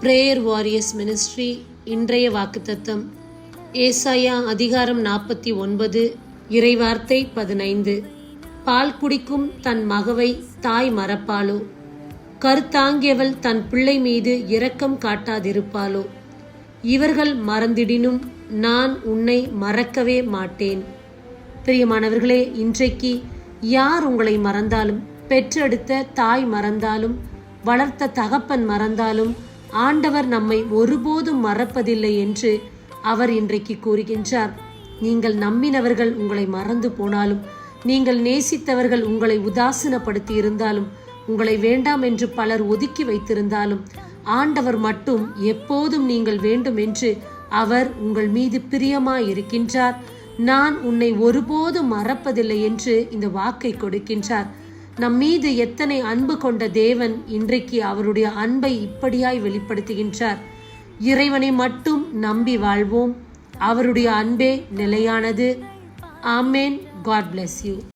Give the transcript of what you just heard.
Prayer warriors ministry இன்றைய வாக்குத்தத்தம். ஏசாயா அதிகாரம் நாற்பத்தி ஒன்பது இறைவார்த்தை பதினைந்து. பால் குடிக்கும் தன் மகவை தாய் மறப்பாளோ? கருத்தாங்கியவள் தன் பிள்ளை மீது இரக்கம் காட்டாதிருப்பாளோ? இவர்கள் மறந்திடினும் நான் உன்னை மறக்கவே மாட்டேன். பிரியமானவர்களே இன்றைக்கு யார் உங்களை மறந்தாலும் பெற்றெடுத்த தாய் மறந்தாலும் வளர்த்த தகப்பன் மறந்தாலும் ஆண்டவர் நம்மை ஒருபோதும் மறப்பதில்லை என்று அவர் இன்றைக்கு கூறுகின்றார். நீங்கள் நம்பினவர்கள் உங்களை மறந்து போனாலும் நீங்கள் நேசித்தவர்கள் உங்களை உதாசீனப்படுத்தி இருந்தாலும் உங்களை வேண்டாம் என்று பலர் ஒதுக்கி வைத்திருந்தாலும் ஆண்டவர் மட்டும் எப்போதும் நீங்கள் வேண்டும் என்று அவர் உங்கள் மீது பிரியமாய் இருக்கின்றார் நான் உன்னை ஒருபோதும் மறப்பதில்லை என்று இந்த வாக்கை கொடுக்கின்றார். நம் மீது எத்தனை அன்பு கொண்ட தேவன் இன்றைக்கு அவருடைய அன்பை இப்படியாய் வெளிப்படுத்துகின்றார். இறைவனை மட்டும் நம்பி வாழ்வோம். அவருடைய அன்பே நிலையானது. ஆமேன். God bless you